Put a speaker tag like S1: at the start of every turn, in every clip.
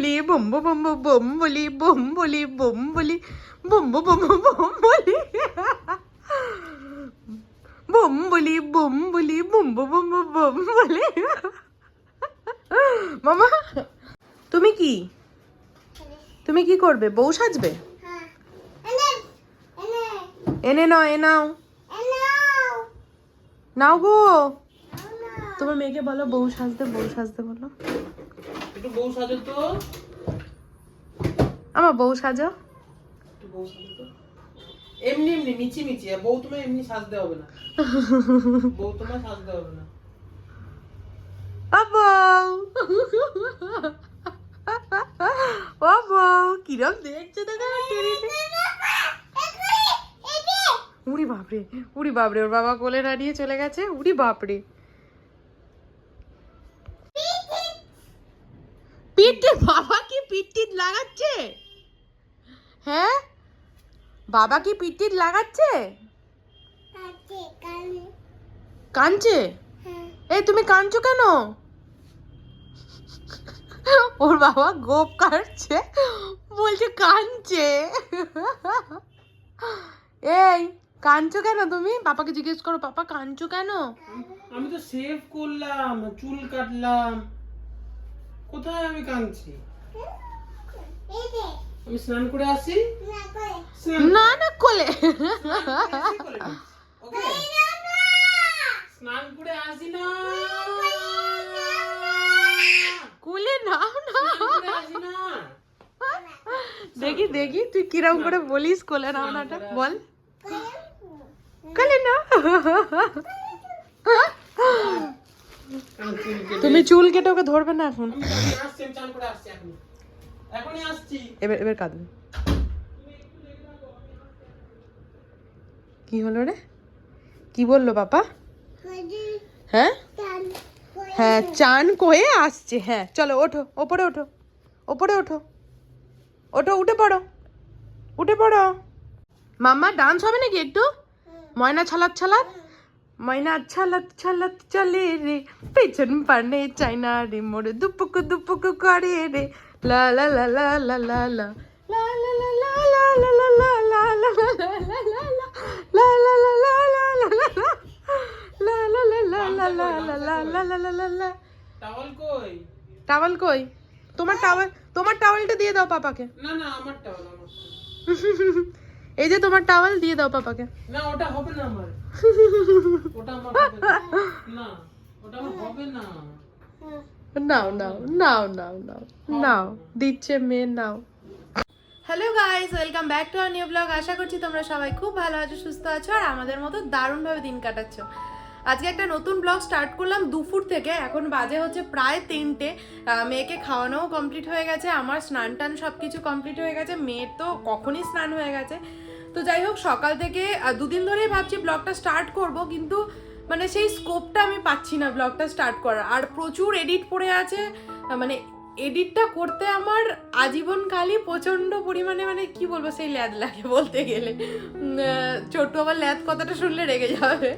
S1: বলি বম্ব বম্ব বম বলি বম বলি বম বলি বম্ব বম্ব বম বলি বম বলি বম বলি বম্ব বম্ব বম বলি মামা তুমি কি? তুমি কি করবে? বউ সাজবে? এনে নাও এ নাও। নাও গো। তোমার মেয়েকে বলো বউ সাজতে বউ সাজতে বলো।
S2: একটু বউ সাজো তো।
S1: আমার বউ সাজো।
S2: বউ সাজো তো। এমনি এমনি মিচি মিচি বউ তোমার এমনি সাজতে হবে না। বউ তোমার সাজতে হবে না।
S1: বউ। ও বউ কিরম দেখছ দেখো উড়ি বাপরে উড়ি বাপরে ওর বাবা কোলে না নিয়ে চলে গেছে উড়ি বাপরে। পিঠে বাবা কি পিঠটিত লাগাচ্ছে? হ্যাঁ? বাবা কি পিঠটিত লাগাচ্ছে? কাঁদছে এই তুমি কাঁদছো কেন? ওর বাবা গোপ কাটছে বলছে কাঁদছে। এই কাঁদছো কেন তুমি? পাপাকে জিজ্ঞেস করো পাপা কাঁদছো কেন?
S2: আমি তো সেভ করলাম চুল কাটলাম। কোথায় আমি কাঁদছি? আমি স্নান করে আসি? স্নান
S1: না না কোলে।
S2: স্নান করে আসি না।
S1: কোলে দেখি দেখি তুই কিরম করে বলিস কোলে নাওনাটা? বল। কোলে না তুমি চুল কেটে ওকে ধরবে না এখন? এবার এবার কাঁদবে। কি হলো রে? কি বলল বাবা? হ্যাঁ? হ্যাঁ চান করে আসছে হ্যাঁ। চলো ওঠো ওপরে ওঠো ওপরে ওঠো। ওঠো উঠে পড়ো উঠে পড়ো। মাম্মা ডান্স হবে নাকি একটু? ময়না ছালাত ছালাত মাইনা ছালাত ছালত চলে রে পেছন পানে চাইনা রে মোরে দুপুক দুপুক করে রে লা লা লা লা লা লা লা
S2: কই
S1: তোমার টাওয়াল তোমার টাওয়ালটা দিয়ে দাও পাপাকে
S2: না না আমার টাওয়াল আমার
S1: এই যে তোমার টাওয়াল দিয়ে দাও পাপাকে।
S2: না ওটা হবে না আমার। ওটা আমার হবে না। না ওটা আমার হবে না।
S1: নাও নাও নাও নাও নাও নাও দিচ্ছে মেয়ে নাও। Hello guys welcome back to our new blog আশা করছি তোমরা সবাই খুব ভালো আছো সুস্থ আছো আর আমাদের মতো দারুণভাবে দিন কাটাচ্ছ। আজকে একটা নতুন ব্লগ স্টার্ট করলাম দুপুর থেকে। এখন বাজে হচ্ছে প্রায় তিনটে। মেয়েকে খাওয়ানোও কমপ্লিট হয়ে গেছে। আমার স্নান টান সব কিছু কমপ্লিট হয়ে গেছে। মেয়ের তো কখনই স্নান হয়ে গেছে। তো যাই হোক, সকাল থেকে দুদিন ধরেই ভাবছি ব্লগটা স্টার্ট করব, কিন্তু মানে সেই স্কোপটা আমি পাচ্ছি না ব্লগটা স্টার্ট করার। আর প্রচুর এডিট পড়ে আছে মানে এডিটটা করতে আমার আজীবন কালই প্রচণ্ড পরিমাণে মানে কি বলব, সেই ল্যাদ লাগে বলতে গেলে। ছোট্ট আবার ল্যাদ কথাটা শুনলে রেগে যাবে।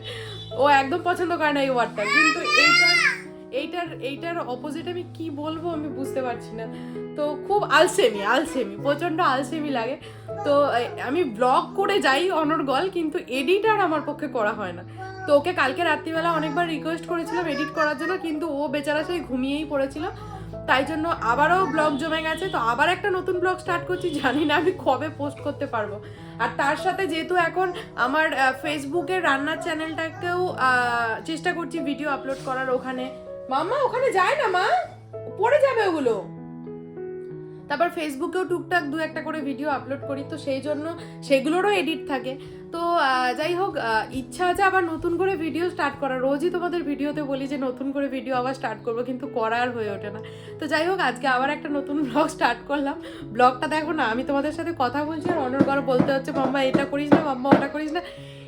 S1: ও একদম পছন্দ করে না এই ওয়ার্ডটা কিন্তু এইটার এইটার এইটার অপোজিট আমি কি বলব আমি বুঝতে পারছি না। তো খুব আলসেমি আলসেমি, প্রচণ্ড আলসেমি লাগে। তো আমি ব্লগ করে যাই অনর্গল কিন্তু এডিট আর আমার পক্ষে করা হয় না। তো ওকে কালকে রাত্রিবেলা অনেকবার রিকোয়েস্ট করেছিলাম এডিট করার জন্য, কিন্তু ও বেচারা সেই ঘুমিয়েই পড়েছিল। তাই জন্য আবারও ব্লগ জমে গেছে। তো আবার একটা নতুন ব্লগ স্টার্ট করছি, জানি না আমি কবে পোস্ট করতে পারব। আর তার সাথে যেহেতু এখন আমার ফেসবুকের রান্নার চ্যানেলটাকেও চেষ্টা করছি ভিডিও আপলোড করার ওখানে। মাম্মা ওখানে যায় না, মা। পড়ে যাবে ওগুলো। তারপর ফেসবুকেও টুকটাক দু একটা করে ভিডিও আপলোড করি, তো সেই জন্য সেগুলোরও এডিট থাকে। তো যাই হোক ইচ্ছা আছে আবার নতুন করে ভিডিও স্টার্ট করার। রোজই তোমাদের ভিডিওতে বলি যে নতুন করে ভিডিও আবার স্টার্ট করব, কিন্তু করার হয়ে ওঠে না। তো যাই হোক, আজকে আবার একটা নতুন ব্লগ স্টার্ট করলাম। ব্লগটা দেখো না, আমি তোমাদের সাথে কথা বলছি আর অনর্গল বলতে হচ্ছে, মাম্মা, এটা করিস না, মাম্মা, ওটা করিস না।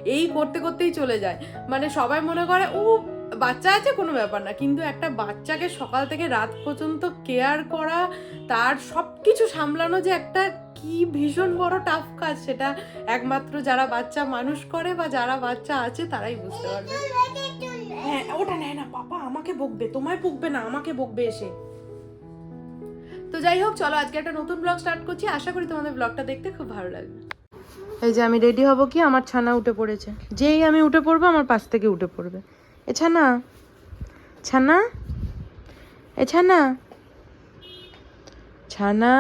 S1: এই করতে করতেই চলে যায়। মানে সবাই মনে করে ও বাচ্চা আছে কোনো ব্যাপার না কিন্তু একটা বাচ্চাকে সকাল থেকে রাত পর্যন্ত কেয়ার করা তার সব কিছু সামলানো যে একটা কি ভীষণ বড় টাফ কাজ সেটা একমাত্র যারা বাচ্চা মানুষ করে বা যারা বাচ্চা আছে তারাই বুঝতে পারবে। হ্যাঁ ওটা নেয় না পাপা আমাকে বকবে তোমায় বকবে না আমাকে বকবে এসে। তো যাই হোক চলো আজকে একটা নতুন ব্লগ স্টার্ট করছি আশা করি তোমাদের ব্লগটা দেখতে খুব ভালো লাগবে। এই যে আমি রেডি হব কি? আমার ছানা উঠে পড়েছে। যেই আমি উঠে পড়ব আমার পাশ থেকে উঠে পড়বে। এ ছানা। ছানা? এ ছানা। ছানা?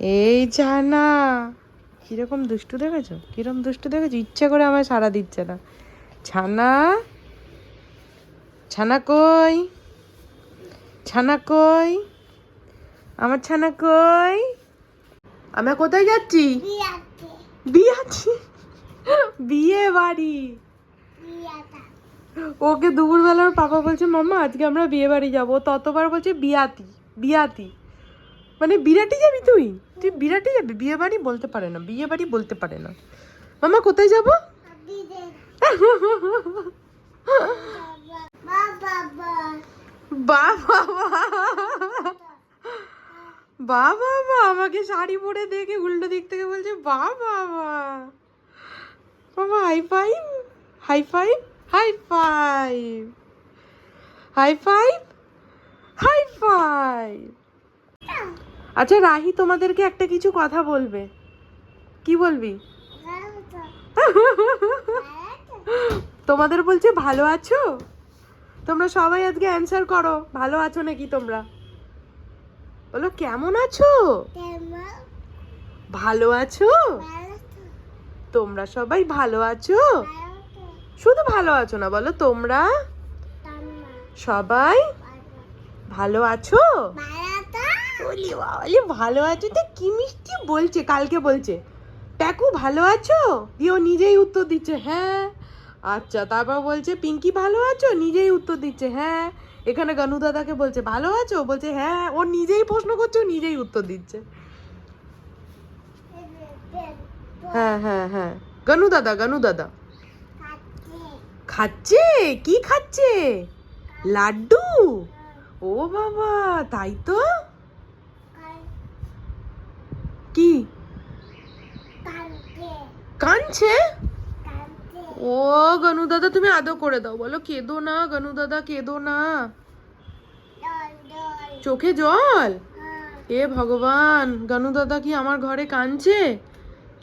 S1: এই ছানা। কীরকম দুষ্টু দেখেছ? কীরকম দুষ্টু দেখেছ? ইচ্ছে করে আমায় সারা দিচ্ছে না। ছানা? ছানা কই? ছানা কই? আমার ছানা কই? আমরা কোথায় যাচ্ছি? বিয়ে আছি বিয়ে বাড়ি ওকে দুপুরবেলা ওর পাপা বলছে, মাম্মা, আজকে আমরা বিয়ে বাড়ি যাব। ততবার বলছে, বিয়াতি বিয়াতি। মানে বিরাটি যাবি তুই? তুই বিরাটি যাবি? বিয়ে বাড়ি বলতে পারে না বিয়ে বাড়ি বলতে পারে না। মামা কোথায় যাব? বাবা বাবা। আমাকে শাড়ি পরে দেখে উল্টো দিক থেকে বলছে বা বাবা। বাবা high five high five high five high five high five আচ্ছা রাহি তোমাদেরকে একটা কিছু কথা বলবে। কি বলবি? তোমাদের বলছে ভালো আছো? তোমরা সবাই আজকে অ্যান্সার করো ভালো আছো নাকি তোমরা? বলো কেমন আছো? ভালো আছো? তোমরা সবাই ভালো আছো? শুধু ভালো আছো না, বলো তোমরা? সবাই ভালো আছো? ভালো আছো তো কি মিষ্টি বলছে, কালকে বলছে। প্যাকু ভালো আছো? দিয়ে ও নিজেই উত্তর দিচ্ছে হ্যাঁ। আচ্ছা তারপর বলছে, পিঙ্কি ভালো আছো? নিজেই উত্তর দিচ্ছে হ্যাঁ। এখানে গানু দাদাকে বলছে, ভালো আছো? বলছে হ্যাঁ ও নিজেই প্রশ্ন করছে নিজেই উত্তর দিচ্ছে। হ্যাঁ হ্যাঁ হ্যাঁ। গানু দাদা গানু দাদা। খাচ্ছে? কি খাচ্ছে? লাড্ডু? ও বাবা তাই তো? কি? কানছে ও গনু দাদা তুমি আদর করে দাও। বলো কেঁদো না গনু দাদা কেঁদো না। চোখে জল? এ ভগবান গনু দাদা কি আমার ঘরে কাঁদছে?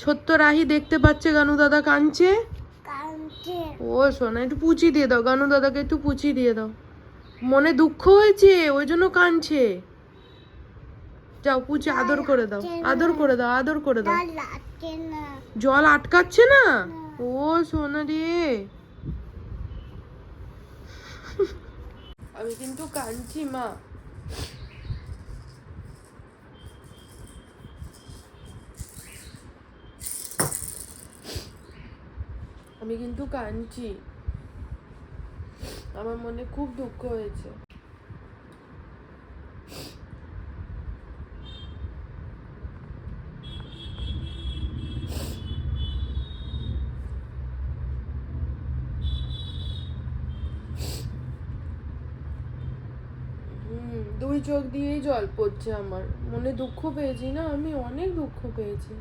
S1: ছোট্ট রাহি দেখতে পাচ্ছে গানু দাদা কাঁদছে? ও শোনা একটু পুচি দিয়ে দাও গানু দাদাকে একটু পুচি দিয়ে দাও। মনে দুঃখ হয়েছে ওই জন্য কাঁদছে। যাও পুচি আদর করে দাও আদর করে দাও আদর করে দাও। জল আটকাচ্ছে না। ও সোনা রে। আমি কিন্তু কাঁদছি মা। আমি কিন্তু কাঁদছি। আমার মনে খুব দুঃখ হয়েছে। দুই চোখ দিয়েই জল পড়ছে আমার। মনে দুঃখ পেয়েছি না, আমি অনেক দুঃখ পেয়েছি।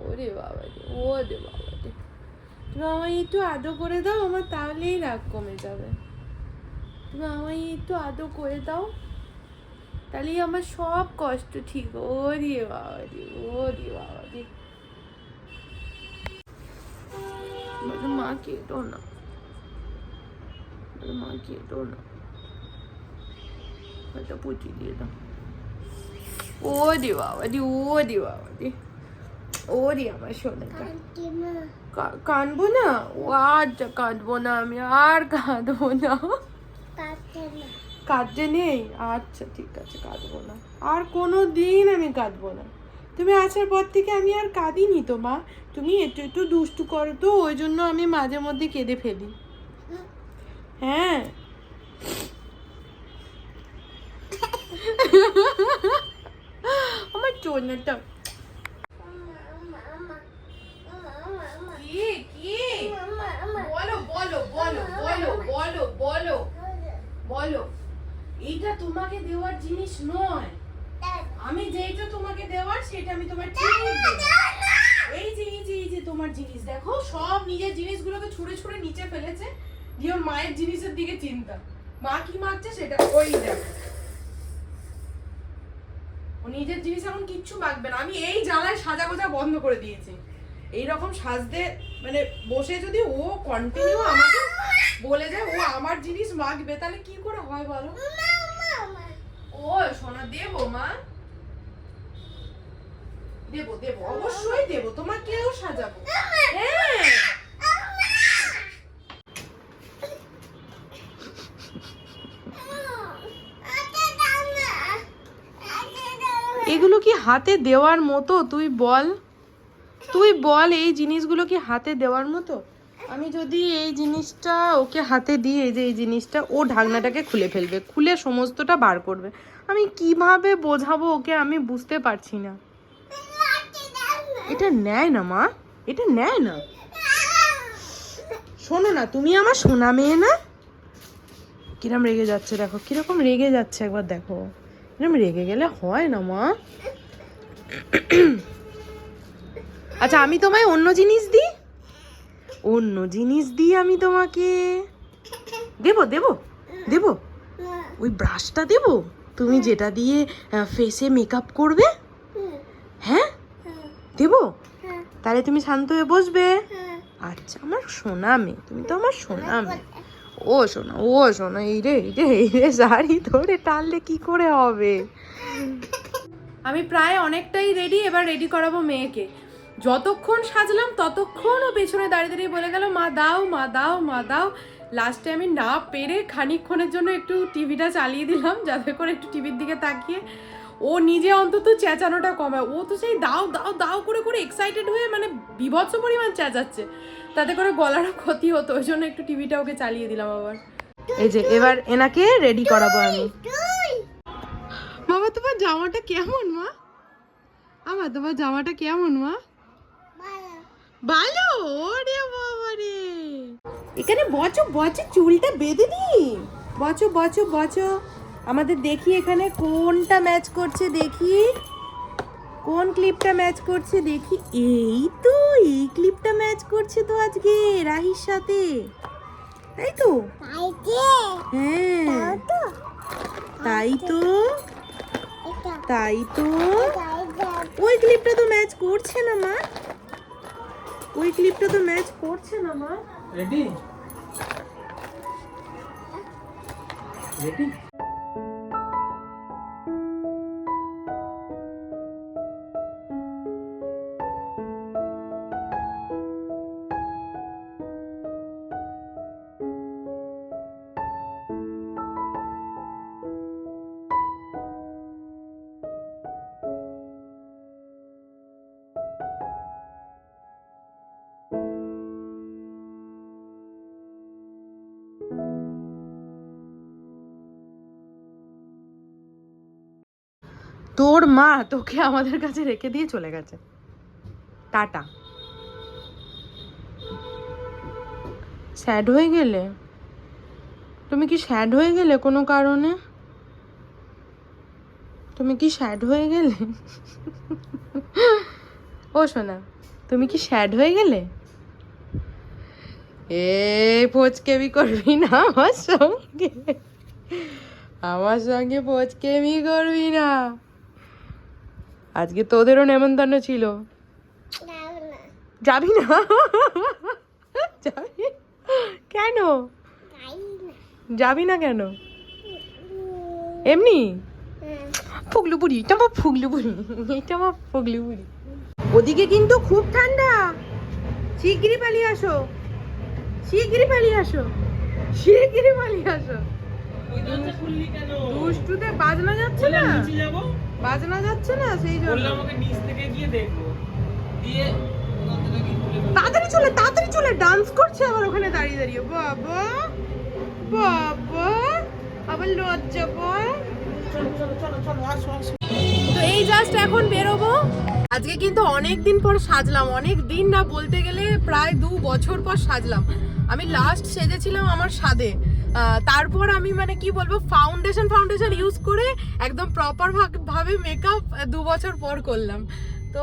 S1: ওরে বাবা রে ওরে বাবা রে তুমি আমায় একটু আদো করে দাও আমার তাহলেই রাগ কমে যাবে তুমি আমায় একটু আদো করে দাও তাহলেই আমার সব কষ্ট ঠিক ওরে বাবা রে ওরে বাবা রে মা কেটো না মা কেটো না হয়তো পুচি দিয়ে দাও ও দি বাবা দি ও দি বাবা দি ও দি আমার সোনাটা কাঁদবো না ও আচ্ছা কাঁদবো না আমি আর কাঁদবো না কাঁদতে নেই আচ্ছা ঠিক আছে কাঁদবো না আর কোনো দিন আমি কাঁদবো না তুমি আসার পর থেকে আমি আর কাঁদিনি তো মা তুমি একটু একটু দুষ্টু করো তো ওই জন্য আমি মাঝে মধ্যে কেঁদে ফেলি। হ্যাঁ। আমার চোনাটা কি? কি? বলো বলো বলো বলো বলো বলো বলো। এইটা তোমাকে দেওয়ার জিনিস নয়। আমি যেইটা তোমাকে দেওয়ার সেটা আমি তোমার এই যে এই যে এই যে তোমার জিনিস দেখো সব নিজের জিনিসগুলোকে ছুঁড়ে ছুঁড়ে নিচে ফেলেছে। দিয়ে ওর মায়ের জিনিসের দিকে চিন্তা। মা কি মারছে সেটা ওই দেখো। ও নিজের জিনিস এখন কিচ্ছু মাখবে না। আমি এই জ্বালায় সাজা গোজা বন্ধ করে দিয়েছি। এই রকম সাজতে মানে বসে যদি ও কন্টিনিউ আমাকে বলে যায় ও আমার জিনিস মাখবে তাহলে কি করে হয় বলো? ও, সোনা, দেবো, মা। দেবো দেবো, অবশ্যই দেবো, তোমাকেও সাজাবো। হ্যাঁ। এগুলো কি হাতে দেওয়ার মতো? তুই বল। তুই বল এই জিনিসগুলো কি হাতে দেওয়ার মতো? আমি যদি এই জিনিসটা ওকে হাতে দিই, এই যে এই জিনিসটা, ও ঢাকনাটাকে খুলে ফেলবে, খুলে সমস্তটা বার করবে। আমি কীভাবে বোঝাবো ওকে আমি বুঝতে পারছি না। এটা নেয় না, মা। এটা নেয় না। শোনো না, তুমি আমার সোনা মেয়ে না? কিরম রেগে যাচ্ছে দেখো, কীরকম রেগে যাচ্ছে একবার দেখো। এরকম রেগে গেলে হয় না, মা। আচ্ছা আমি তোমায় অন্য জিনিস দিই? অন্য জিনিস দিই আমি তোমাকে? দেব দেব দেব। ওই ব্রাশটা দেব? তুমি যেটা দিয়ে ফেসে মেকআপ করবে? হ্যাঁ? দেব? তাহলে তুমি শান্ত হয়ে বসবে? আচ্ছা আমার সোনা মেয়ে, তুমি তো আমার সোনা মেয়ে। ও সোনা ও সোনা, এই রে এই রে এই রে, শাড়ি ধরে টানলে কি করে হবে? আমি প্রায় অনেকটাই রেডি এবার রেডি করাবো মেয়েকে। যতক্ষণ সাজলাম ততক্ষণ ও পেছনে দাঁড়িয়ে দাঁড়িয়ে বলে গেল মা দাও মা দাও মা দাও। লাস্টে আমি না পেরে খানিকক্ষণের জন্য একটু টিভিটা চালিয়ে দিলাম যাতে করে একটু টিভির দিকে তাকিয়ে। ও নিজে অন্তত চেঁচানোটা কমায়। ও তো সেই দাও দাও দাও করে করে এক্সাইটেড হয়ে মানে বিভৎস পরিমাণ চেঁচাচ্ছে। তাতে করে গলারও ক্ষতি হতো ওই জন্য একটু টিভিটা ওকে চালিয়ে দিলাম আবার। এই যে এবার এনাকে রেডি করাবো আমি। বাবা তোমার জামাটা কেমন মা? আমার তোমার জামাটা কেমন মা? ভালো ওরে বাবা রে। এখানে বচো বচো চুলটা বেঁধে দি বচো বচো বচো। আমাদের দেখি এখানে কোনটা ম্যাচ করছে দেখি। কোন ক্লিপটা ম্যাচ করছে দেখি। এই তো এই ক্লিপটা ম্যাচ করছে তো আজকে রাহির সাথে। তাই তো? হ্যাঁ। তাই তো। তাই তো। ওই ক্লিপটা তো ম্যাচ করছে না মা। ওই ক্লিপটা তো ম্যাচ করছে না মা।
S2: রেডি রেডি
S1: তোর মা তোকে আমাদের কাছে রেখে দিয়ে চলে গেছে। টাটা। স্যাড হয়ে গেলে? তুমি কি স্যাড হয়ে গেলে কোনো কারণে? তুমি কি স্যাড হয়ে গেলে? ও শোনা তুমি কি স্যাড হয়ে গেলে? এ পোচকেবি করবি না আমার সঙ্গে? আমার সঙ্গে পোচকেমি করবি না। আজকে তোদেরও নেমন্তন্ন ছিল। যাবি না? যাবি? কেন? যাবি না কেন? এমনি? ফুগলু বুড়ি এটা আমার ফুগলু বুড়ি এটা আমার ফুগলু বুড়ি। ওদিকে কিন্তু খুব ঠান্ডা। শিগগিরই পালিয়ে আসো। শিগগিরই পালিয়ে আসো। শিগগিরই পালিয়ে আসো। দুষ্টুতে বাজনা যাচ্ছে না?
S2: যাব।
S1: বাজনা যাচ্ছে না সেই জন্য।
S2: বললাম ওকে নিচ থেকে গিয়ে দেখব। দিয়ে।
S1: তাড়াতাড়ি চলে তাড়াতাড়ি চলে ডান্স করছে আবার ওখানে দাঁড়িয়ে দাঁড়িয়ে। বাবা বাবা আবার লজ্জা পায়। তো এই জাস্ট এখন বেরোবো। আজকে কিন্তু অনেক দিন পর সাজলাম। অনেক দিন না বলতে গেলে প্রায় দু বছর পর সাজলাম। আমি লাস্ট সেজেছিলাম আমার স্বাদে আহ, তারপর আমি মানে কি বলব ফাউন্ডেশন ফাউন্ডেশন ইউজ করে একদম প্রপার ভাবে মেকআপ দু বছর পর করলাম। তো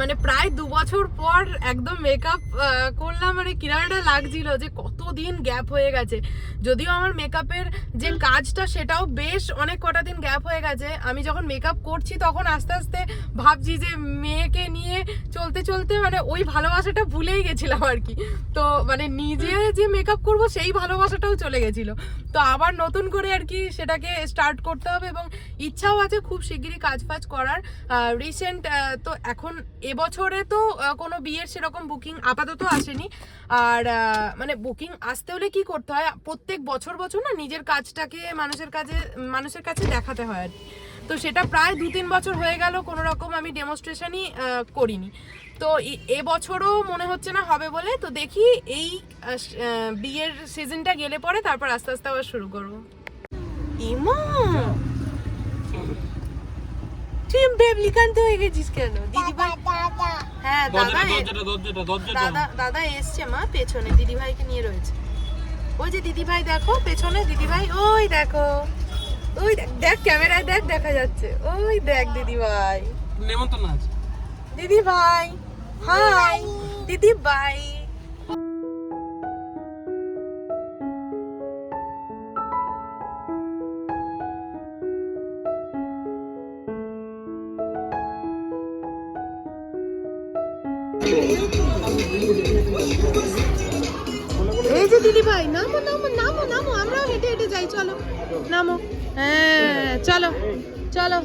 S1: মানে প্রায় দু বছর পর একদম মেকআপ করলাম মানে কিরাটা লাগছিল যে কতদিন গ্যাপ হয়ে গেছে। যদিও আমার মেকআপের যে কাজটা সেটাও বেশ অনেক কটা দিন গ্যাপ হয়ে গেছে। আমি যখন মেকআপ করছি তখন আস্তে আস্তে ভাবছি যে মেয়েকে নিয়ে চলতে চলতে মানে ওই ভালোবাসাটা ভুলেই গেছিলাম আর কি। তো মানে নিজে যে মেকআপ করব সেই ভালোবাসাটাও চলে গেছিল। তো আবার নতুন করে আর কি সেটাকে স্টার্ট করতে হবে এবং ইচ্ছাও আছে খুব শিগগিরই কাজ ফাজ করার। রিসেন্ট তো এখন এবছরে তো কোনো বিয়ের সেরকম বুকিং আপাতত আসেনি। আর মানে বুকিং আসতে হলে কি করতে হয়? প্রত্যেক বছর বছর না নিজের কাজটাকে মানুষের কাছে মানুষের কাছে দেখাতে হয় আর। তো সেটা প্রায় দু তিন বছর হয়ে গেল কোনো রকম আমি ডেমনস্ট্রেশনই করিনি। তো এবছরও মনে হচ্ছে না হবে বলে তো দেখি এই বিয়ের সিজনটা গেলে পরে তারপর আস্তে আস্তে আবার শুরু করব। ইমা! তুই বেবলিকান্ত হয়ে গেছিস কেন? দিদি ভাই হ্যাঁ দাদা দাদা দাদা এসছে মা পেছনে দিদিভাইকে নিয়ে রয়েছে। ওই যে দিদিভাই দেখো পেছনে দিদি ভাই ওই দেখো ওই দেখ ক্যামেরায় দেখ দেখা যাচ্ছে ওই দেখ দিদিভাই।
S2: নেমন্তন্ন আছে।
S1: দিদি হাই দিদি এই যে দিদি ভাই, নামো নামো নামো নামো, আমরাও হেঁটে হেঁটে যাই, চলো। নামো। হ্যাঁ চলো চলো।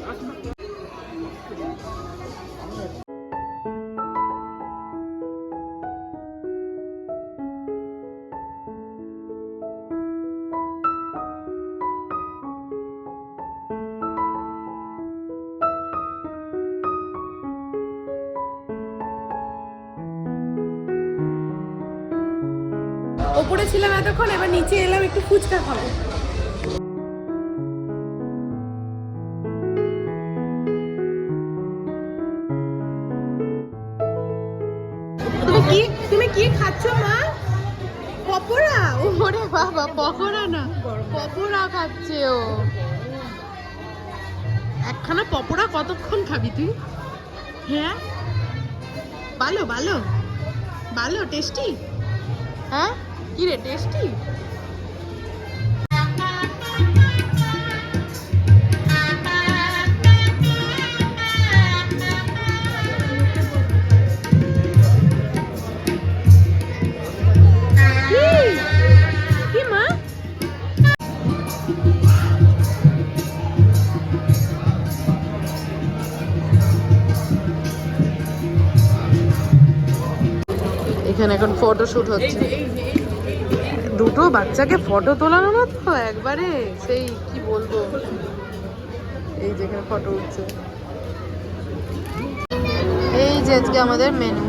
S1: এতক্ষণ এবার নিচে এলাম, একটু ফুচকা খাব। তুমি কি, তুমি বাবা, পকোড়া না। ও। একখানা কতক্ষণ খাবি তুই? হ্যাঁ? ভালো ভালো। ভালো, টেস্টি? হ্যাঁ? কি? রে টেস্টি মা? এখানে এখন ফটো শুট হচ্ছে। দুটো বাচ্চাকে ফটো তোলানো না তো একবারে? সেই কি বলব? এই যেখানে ফটো উঠছে। এই যে আজকে আমাদের মেনু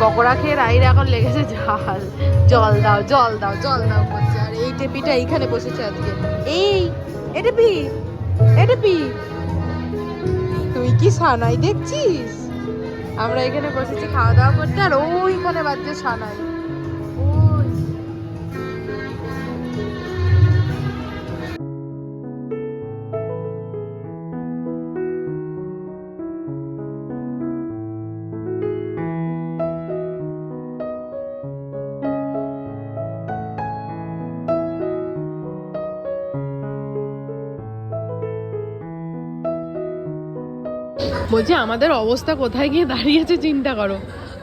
S1: পকোড়া খেয়ে রাইর এখন লেগেছে ঝাল। জল দাও জল দাও জল দাও। করছে আর এই টেপিটা এইখানে বসেছে আজকে। এই, এটা পি এ পি। তুই কি সানাই দেখছিস? আমরা এখানে বসেছি খাওয়া দাওয়া করতে, আর ওইখানে বাজছে সানাই। বলছি আমাদের অবস্থা কোথায় গিয়ে দাঁড়িয়েছে চিন্তা করো।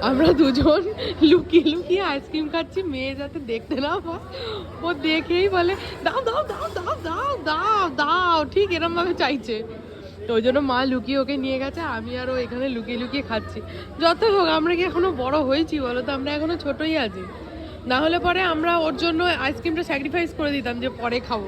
S1: আমরা দুজন লুকিয়ে লুকিয়ে আইসক্রিম খাচ্ছি, মেয়ে যাতে দেখতে না পায়। ও দেখেই বলে, দাও দাও দাও দাও দাও দাও দাও। ঠিক এরম ভাবে চাইছে। তো ওই জন্য মা লুকিয়ে ওকে নিয়ে গেছে, আমি আর ও এখানে লুকিয়ে লুকিয়ে খাচ্ছি। যত হোক, আমরা কি এখনও বড় হয়েছি বলো তো? আমরা এখনও ছোটই আছি। না হলে পরে আমরা ওর জন্য আইসক্রিমটা স্যাক্রিফাইস করে দিতাম যে পরে খাব।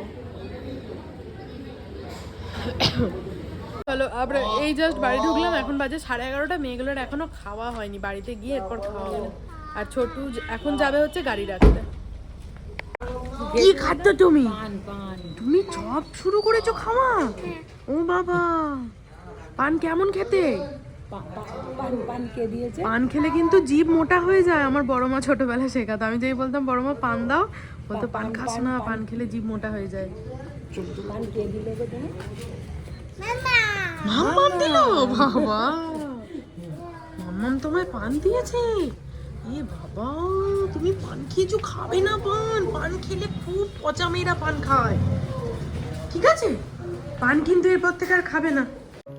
S1: চলো আমরা এই জাস্ট বাড়ি ঢুকলাম, এখন বাজে সাড়ে এগারোটা, মেয়েগুলোর এখনও খাওয়া হয়নি, বাড়িতে গিয়ে এরপর খাওয়া হবে। আর ছোটু এখন যাবে হচ্ছে গাড়ি রাখতে। কি খাদ্য তুমি? তুমি চপ শুরু করেছ খাওয়া? ও বাবা। পান কেমন খেতে?
S3: পান
S1: খেলে কিন্তু জিভ মোটা হয়ে যায়, আমার বড় মা ছোটবেলায় শেখাতো। আমি যেই বলতাম, বড় মা, পান দাও। বলতো, পান খাস না, পান খেলে জিভ মোটা হয়ে যায়। মাম্মাম দিল? বাবা। মাম্মাম তোমায় পান দিয়েছে? এ বাবা তুমি পান খেয়েছো খাবে না পান। পান খেলে খুব পচা মেয়েরা পান খায়। ঠিক আছে? পান কিন্তু এরপর থেকে আর খাবে না।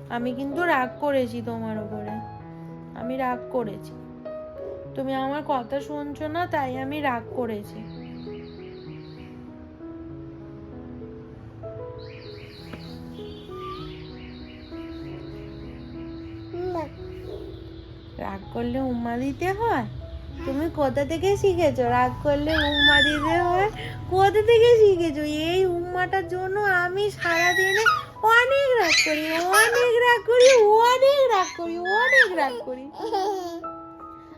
S1: আমি কিন্তু রাগ করেছি তোমার উপরে। আমি রাগ করেছি। তুমি আমার কথা শুনছো না তাই আমি রাগ করেছি। করলে উম্মা দিতে হয়? তুমি কোথা থেকে শিখেছো? রাগ করলে উম্মা দিতে হয়? কোথা থেকে শিখেছো? এই উম্মাটার জন্য আমি সারাদিনে অনেক রাগ করি, অনেক রাগ করি, অনেক রাগ করি, অনেক রাগ করি।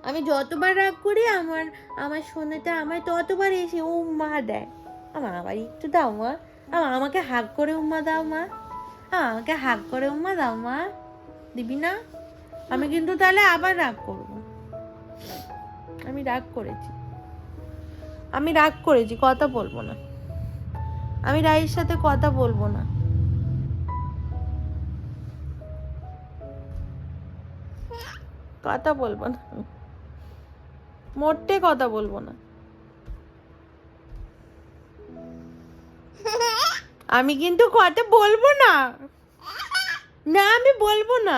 S1: আমি যতবার রাগ করি, আমার আমার সন্ধ্যেটা আমায় ততবার এসে উম্মা দেয়। আমার আবার একটু দাও, মা। আমা, আমাকে হাগ করে উম্মা দাও, মা। আমাকে হাগ করে উম্মা দাও, মা। দিবি না? আমি কিন্তু তাহলে আবার রাগ করব। আমি রাগ করেছি। আমি রাগ করেছি, কথা বলব না। আমি রায়ের সাথে কথা বলব না। কথা বলব না মোটে কথা বলব না। আমি কিন্তু কথা বলব না। না, আমি বলব না।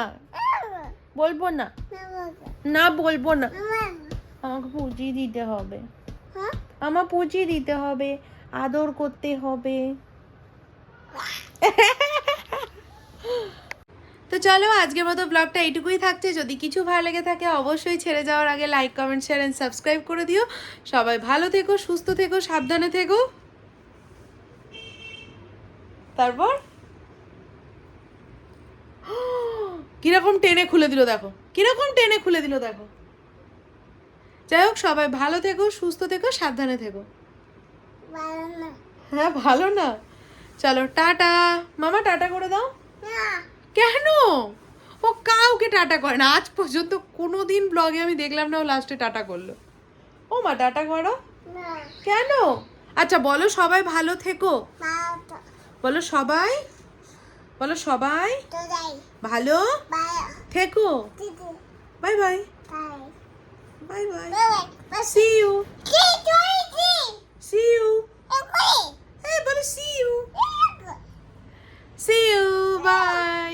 S1: বলব না? না বলব না। আমাকে পুজিয়ে দিতে হবে। আমার পুজিয়ে দিতে হবে, আদর করতে হবে। তো চলো, আজকের মতো ব্লগটা এইটুকুই থাকছে। যদি কিছু ভালো লেগে থাকে, অবশ্যই ছেড়ে যাওয়ার আগে like comment share and subscribe করে দিও। সবাই ভালো থেকো, সুস্থ থেকো, সাবধানে থেকো। তারপর? কীরকম টেনে খুলে দিল দেখো কীরকম টেনে খুলে দিল দেখো। যাই হোক সবাই ভালো থেকো সুস্থ থেকো সাবধানে থেকো। হ্যাঁ ভালো না। চলো টাটা। মামা টাটা করে দাও। কেন? ও কাউকে টাটা করে না। আজ পর্যন্ত কোনো দিন ব্লগে আমি দেখলাম না ও লাস্টে টাটা করল। ও মা টাটা করো। কেন? আচ্ছা বলো সবাই ভালো থেকো। বলো সবাই। বলো সবাই। ভালো? থেকো। Bye bye. Bye. Bye see you see you এই বলো see you see you bye.